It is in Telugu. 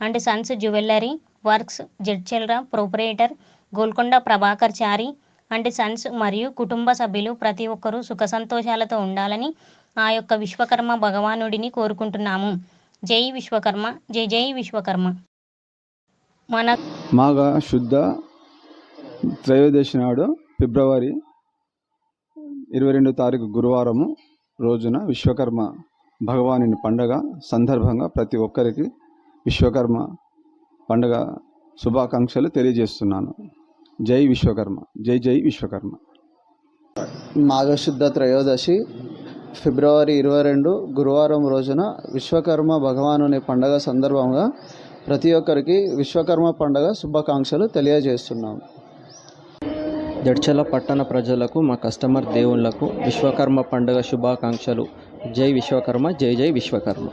and sons jewellery works Jadcherla proprietor Golconda Prabhakar Chari and sons మరియు కుటుంబ సభ్యులు ప్రతి ఒక్కరూ సుఖ సంతోషాలతో ఉండాలని ఆ యొక్క విశ్వకర్మ భగవానుడిని కోరుకుంటున్నాము. జై విశ్వకర్మ జై జై విశ్వకర్మ. మన మాఘ శుద్ధ త్రయోదశి నాడు ఫిబ్రవరి ఇరవై రెండు తారీఖు గురువారము రోజున విశ్వకర్మ భగవానుని పండగ సందర్భంగా ప్రతి ఒక్కరికి విశ్వకర్మ పండగ శుభాకాంక్షలు తెలియజేస్తున్నాను. జై విశ్వకర్మ జై జై విశ్వకర్మ. మాఘశుద్ధ త్రయోదశి ఫిబ్రవరి ఇరవై రెండు గురువారం రోజున విశ్వకర్మ భగవానుని పండగ సందర్భంగా ప్రతి ఒక్కరికి విశ్వకర్మ పండగ శుభాకాంక్షలు తెలియజేస్తున్నాం. జడ్చల పట్టణ ప్రజలకు మా కస్టమర్ దేవుళ్ళకు విశ్వకర్మ పండుగ శుభాకాంక్షలు. జై విశ్వకర్మ జై జై విశ్వకర్మ.